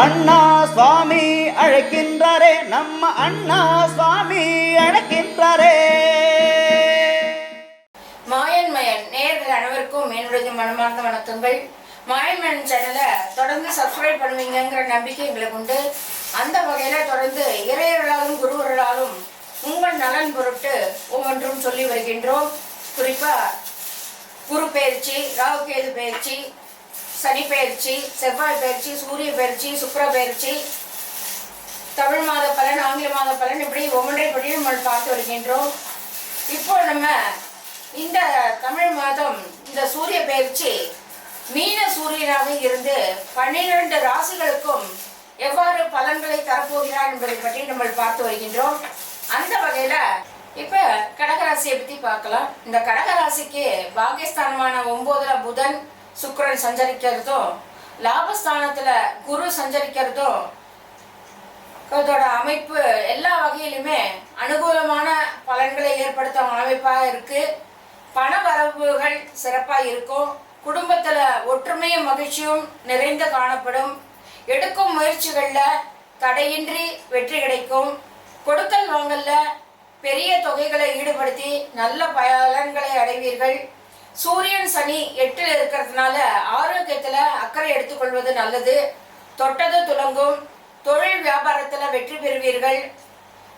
அண்ணா சுவாமி அழைக்கின்றாரே நம்ம அண்ணா சுவாமி அழைக்கின்றாரே. மாயன் மயன் நேர்கள் அனைவருக்கும் என்னுடைய மனமார்ந்த வணக்கங்கள். மாயன் மயன் சேனலை தொடர்ந்து சப்ஸ்கிரைப் பண்ணுவீங்கிற நம்பிக்கை எங்களுக்கு உண்டு. அந்த வகையில் தொடர்ந்து இறையர்களாலும் குருவர்களாலும் உங்கள் நலன் பொருட்டு ஒவ்வொன்றும் சொல்லி வருகின்றோம். குறிப்பாக குரு பயிற்சி ராகுகேது பயிற்சி சனி பயிற்சி செவ்வாய் பயிற்சி சூரிய பயிற்சி சுக்கர பயிற்சி தமிழ் மாத பலன் ஆங்கில மாத பலன் இப்படி ஒவ்வொன்றை பற்றியும் நம்ம பார்த்து வருகின்றோம். இப்போ நம்ம இந்த தமிழ் மாதம் இந்த சூரிய பயிற்சி மீன சூரியனாக இருந்து பன்னிரண்டு ராசிகளுக்கும் எவ்வாறு பலன்களை தரப்போகிறார் என்பதை பற்றி நம்ம பார்த்து வருகின்றோம். அந்த வகையில இப்ப கடகராசியை பத்தி பார்க்கலாம். இந்த கடகராசிக்கு பாகிஸ்தானமான ஒன்பதுல புதன் சுக்கிரன் சஞ்சரிக்கிறதும் லாபஸ்தானத்தில் குரு சஞ்சரிக்கிறதும் அதோட அமைப்பு எல்லா வகையிலுமே அனுகூலமான பலன்களை ஏற்படுத்தும் அமைப்பாக இருக்குது பண வரவுகள் சிறப்பாக இருக்கும். குடும்பத்தில் ஒற்றுமையும் மகிழ்ச்சியும் நிறைந்து காணப்படும். எடுக்கும் முயற்சிகளில் தடையின்றி வெற்றி கிடைக்கும். கொடுக்கல் வாங்கல்ல பெரிய தொகைகளை ஈடுபடுத்தி நல்ல பலன்களை அடைவீர்கள். சூரியன் சனி எட்டில் இருக்கிறதுனால ஆரோக்கியத்துல அக்கறை எடுத்துக்கொள்வது நல்லது. தொட்டது துலங்கும். தொழில் வியாபாரத்துல வெற்றி பெறுவீர்கள்.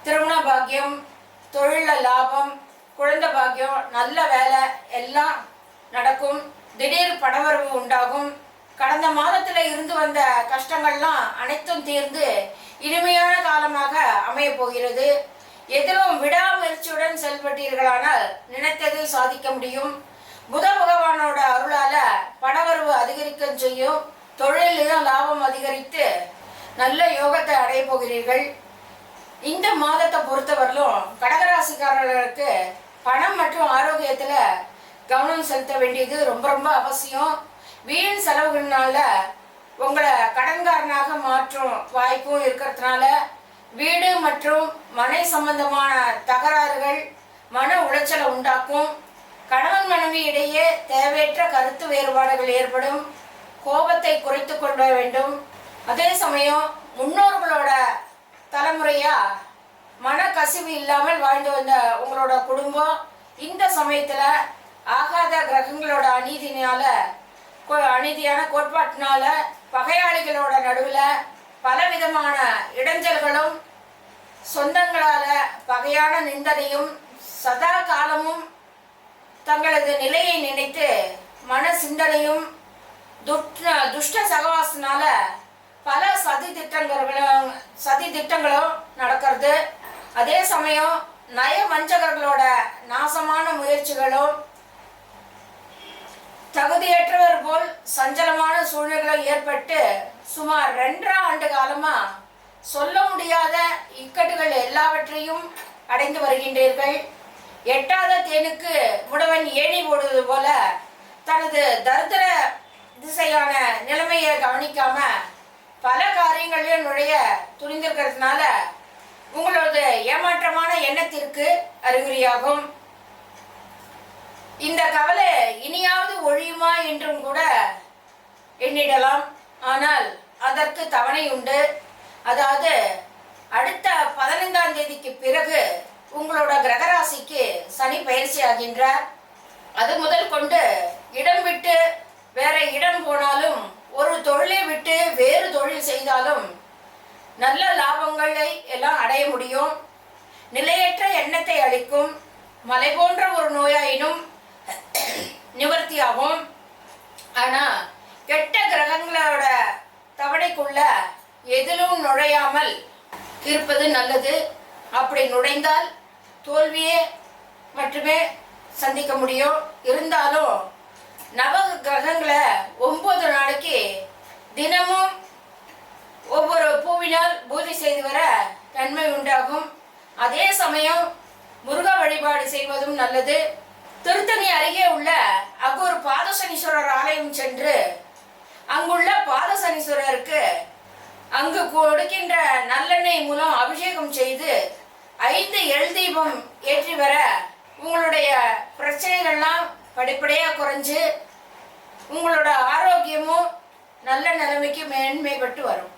திருமண பாக்கியம் தொழில லாபம் குழந்தை பாக்கியம் நல்ல வேலை எல்லாம் நடக்கும். திடீர் பணவரவு உண்டாகும். கடந்த மாதத்துல இருந்து வந்த கஷ்டங்கள்லாம் அனைத்தும் தீர்ந்து இனிமையான காலமாக அமைய போகிறது. எதிலும் விடாமுயற்சியுடன் செயல்பட்டீர்களானால் நினைத்ததை சாதிக்க முடியும். புத பகவானோட அருளால பணவரவு அதிகரிக்க செய்யும். தொழிலும் லாபம் அதிகரித்து நல்ல யோகத்தை அடைய போகிறீர்கள். இந்த மாதத்தை பொறுத்தவரையிலும் கடகராசிக்காரர்களுக்கு பணம் மற்றும் ஆரோக்கியத்துல கவனம் செலுத்த வேண்டியது ரொம்ப ரொம்ப அவசியம். வீண் செலவுகள்னால உங்களை கடன்காரனாக மாற்றும் வாய்ப்பும் இருக்கிறதுனால வீடு மற்றும் மனை சம்பந்தமான தகராறுகள் மன உளைச்சலை உண்டாக்கும். கணவன் மனைவி இடையே தேவையற்ற கருத்து வேறுபாடுகள் ஏற்படும். கோபத்தை குறைத்து கொள்ள வேண்டும். அதே சமயம் முன்னோர்களோட தலைமுறையா மனக்கசிவு இல்லாமல் வாழ்ந்து வந்த உங்களோட குடும்பம் இந்த சமயத்துல ஆகாத கிரகங்களோட அநீதினால கோ- அநீதியான கோட்பாட்டினால பகையாளிகளோட நடுவில் பலவிதமான இடைஞ்சல்களும் சொந்தங்களால பகையான நிந்தனையும் சதா காலமும் தங்களது நிலையை நினைத்து மன சிந்தனையும் துஷ்ட துஷ்ட சகவாசனால பல சதி திட்டங்களும் சதி திட்டங்களும் நடக்கிறது. அதே சமயம் நய வஞ்சகர்களோட நாசமான முயற்சிகளும் தகுதியற்றவர் போல் சஞ்சலமான சூழ்நிலைகளும் ஏற்பட்டு சுமார் ரெண்டரை ஆண்டு காலமா சொல்ல முடியாத இக்கட்டுகள் எல்லாவற்றையும் அடைந்து வருகின்றீர்கள். எட்டாத தேனுக்கு முடவன் ஏணி போடுவது போல தனது தரித்திர திசையான நிலைமையை கவனிக்காம பல காரியங்களையும் நுழைய துணிந்திருக்கிறதுனால உங்களது ஏமாற்றமான எண்ணத்திற்கு அறிகுறியாகும். இந்த கவலை இனியாவது ஒழியுமா என்றும் கூட எண்ணிடலாம். ஆனால் அதற்கு தவணை உண்டு அதாவது அடுத்த பதினைந்தாம் தேதிக்கு பிறகு உங்களோட கிரகராசிக்கு சனி பயிற்சி ஆகின்றார். அது முதல் கொண்டு இடம் விட்டு வேற இடம் போனாலும் ஒரு தொழிலை விட்டு வேறு தொழில் செய்தாலும் நல்ல லாபங்களை எல்லாம் அடைய முடியும். நிலையற்ற எண்ணத்தை அளிக்கும். மலை போன்ற ஒரு நோயாயினும் நிவர்த்தியாகும். ஆனா கெட்ட கிரகங்களோட தவணைக்குள்ள எதிலும் நுழையாமல் இருப்பது நல்லது. அப்படி நுழைந்தால் தோல்வியே மட்டுமே சந்திக்க முடியும். இருந்தாலும் நவ கிரகங்களை ஒன்பது நாளைக்கு தினமும் ஒவ்வொரு பூவினால் பூஜை செய்து வர நன்மை உண்டாகும். அதே சமயம் முருக வழிபாடு செய்வதும் நல்லது. திருத்தணி அருகே உள்ள அகூர் பாதசனீஸ்வரர் ஆலயம் சென்று அங்குள்ள பாதசனீஸ்வரருக்கு அங்கு கொடுக்கின்ற நல்லெண்ணெய் மூலம் அபிஷேகம் செய்து ஐந்து எல் தீபம் ஏற்றி வர உங்களுடைய பிரச்சனைகள்லாம் படிப்படியாக குறைஞ்சு உங்களோட ஆரோக்கியமும் நல்ல நிலைமைக்கு மேன்மைப்பட்டு வரும்.